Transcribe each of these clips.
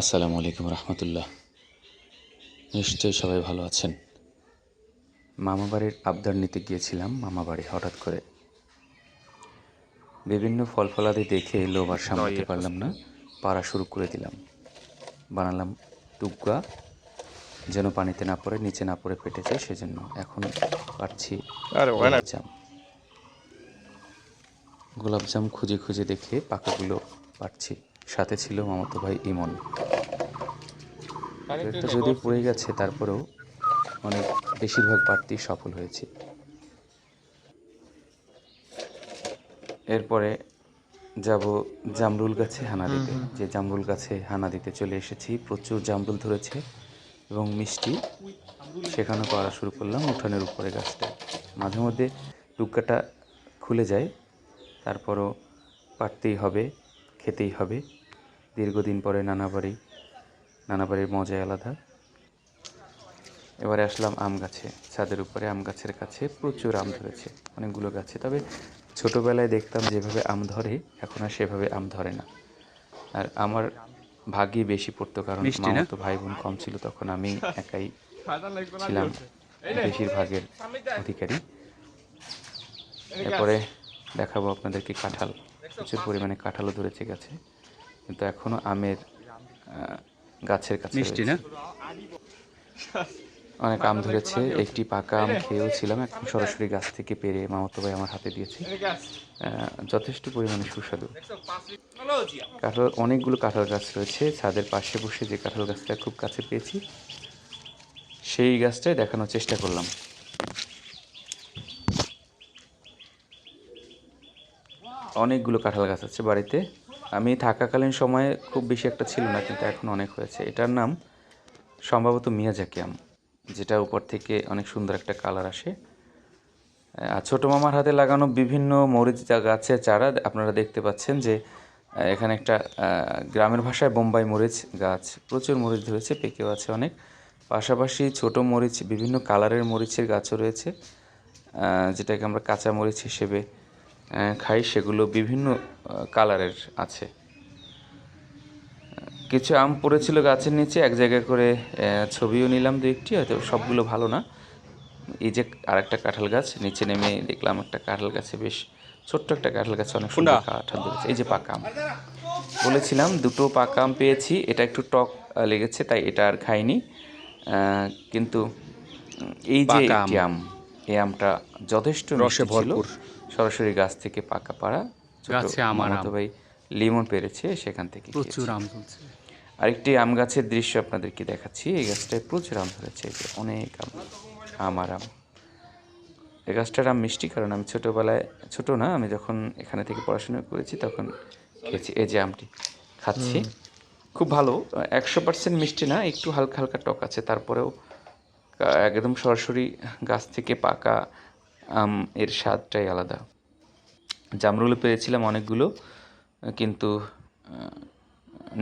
আসসালামু আলাইকুম রহমতুল্লাহ। নিশ্চয়ই সবাই ভালো আছেন। মামা বাড়ির আবদার নিতে গিয়েছিলাম মামা বাড়ি হঠাৎ করে। বিভিন্ন ফল ফলাদি দেখে লোভ আর সামলাতে পারলাম না পাড়া শুরু করে দিলাম। বানালাম টুকরা যেন পানিতে না পড়ে নিচে না পড়ে যায় সেজন্য এখন পাচ্ছি গোলাপজাম। গোলাপজাম খুঁজে খুঁজে দেখে পাকাগুলো পাচ্ছি। সাথে ছিল মামাতো ভাই ইমন। একটা যদিও পড়ে গেছে তারপরেও অনেক বেশিরভাগ প্রার্থী সফল হয়েছে। এরপরে যাব জামরুল গাছে হানা দিতে। যে জামরুল গাছে হানা দিতে চলে এসেছি প্রচুর জামরুল ধরেছে এবং মিষ্টি সেখানে পাড়া শুরু করলাম উঠানের উপরে গাছটা। মাঝে মধ্যে টুকাটা খুলে যায় তারপরও পারতেই হবে খেতেই হবে। দীর্ঘদিন পরে নানা বাড়ি নানা বাড়ির মজাই আলাদা। এবারে আসলাম আম গাছে। ছাদের উপরে আম গাছের কাছে প্রচুর আম ধরেছে অনেকগুলো গাছে। তবে ছোটোবেলায় দেখতাম যেভাবে আম ধরে এখন আর সেভাবে আম ধরে না। আর আমার ভাগ্যই বেশি পড়তো কারণ মামা তো ভাই বোন কম ছিল তখন আমি একাই ছিলাম বেশিরভাগের অধিকারী। এরপরে দেখাবো আপনাদেরকে কাঁঠাল। প্রচুর পরিমাণে কাঁঠালও ধরেছে গাছে। কিন্তু এখনও আমের গাছের কাছে মিষ্টি না? অনেক আম ধরেছে একটি পাকা আম খেয়েও ছিলাম। এখন সরাসরি গাছ থেকে পেরে মামাতো ভাই আমার হাতে দিয়েছে। যথেষ্ট পরিমাণে সুস্বাদু। কাঁঠাল অনেকগুলো কাঁঠাল গাছ রয়েছে। ছাদের পাশে বসে যে কাঁঠাল গাছটা খুব কাছে পেয়েছি সেই গাছটাই দেখানোর চেষ্টা করলাম। অনেকগুলো কাঁঠাল গাছ আছে বাড়িতে। আমি থাকাকালীন সময়ে খুব বেশি একটা ছিল না, কিন্তু এখন অনেক হয়েছে। এটার নাম সম্ভবত মিয়াজাকি আম যেটা উপর থেকে অনেক সুন্দর একটা কালার আসে। আর ছোটো মামার হাতে লাগানো বিভিন্ন মরিচ গাছের চারা, আপনারা দেখতে পাচ্ছেন যে এখানে একটা গ্রামের ভাষায় বোম্বাই মরিচ গাছ, প্রচুর মরিচ ধরেছে, পেকেও আছে অনেক। পাশাপাশি ছোট মরিচ, বিভিন্ন কালারের মরিচের গাছও রয়েছে যেটাকে আমরা কাঁচা মরিচ হিসেবে খাই সেগুলো বিভিন্ন কালারের আছে। কিছু আম পড়েছিল গাছের নিচে এক জায়গায় করে ছবিও নিলাম দু একটি হয়তো সবগুলো ভালো না। এই যে আরেকটা কাঁঠাল গাছ নিচে নেমে দেখলাম একটা কাঁঠাল গাছে বেশ ছোট্ট একটা কাঁঠাল গাছে অনেক সুন্দর কাঁঠাল ধরেছে। এই যে পাকা আম। বলেছিলাম দুটো পাকা আম পেয়েছি এটা একটু টক লেগেছে তাই এটা আর খাইনি। কিন্তু এই যে আম। এই আমটা যথেষ্ট রসে ভরপুর। সরাসরি গাছ থেকে পাকা পাড়া গাছে আমার। ভাই লিমন পেরেছে সেখান থেকে প্রচুর আম চলছে আরেকটি আম গাছের দৃশ্য আপনাদেরকে দেখাচ্ছি। এই গাছটায় প্রচুর আম ধরেছে অনেক আম আমার আম। এই গাছটার আম মিষ্টি কারণ আমি ছোটোবেলায় ছোট না আমি যখন এখানে থেকে পড়াশোনা করেছি তখন খেয়েছি। এই যে আমটি খাচ্ছি। খুব ভালো একশো পার্সেন্ট মিষ্টি না একটু হালকা হালকা টক আছে। তারপরেও একদম সরাসরি গাছ থেকে পাকা আম, এর স্বাদটাই আলাদা। জামরুল পেয়েছিলাম অনেকগুলো, কিন্তু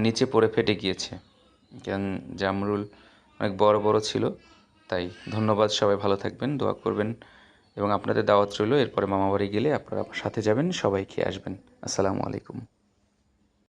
নিচে পড়ে ফেটে গিয়েছে। কারণ জামরুল অনেক বড় বড় ছিল, তাই ধন্যবাদ সবাই, ভালো থাকবেন, দোয়া করবেন। এবং আপনাদের দাওয়াত রইল, এরপরে মামাবাড়ি গেলে আপনারা সাথে যাবেন সবাই খেয়ে আসবেন। আসসালামু আলাইকুম।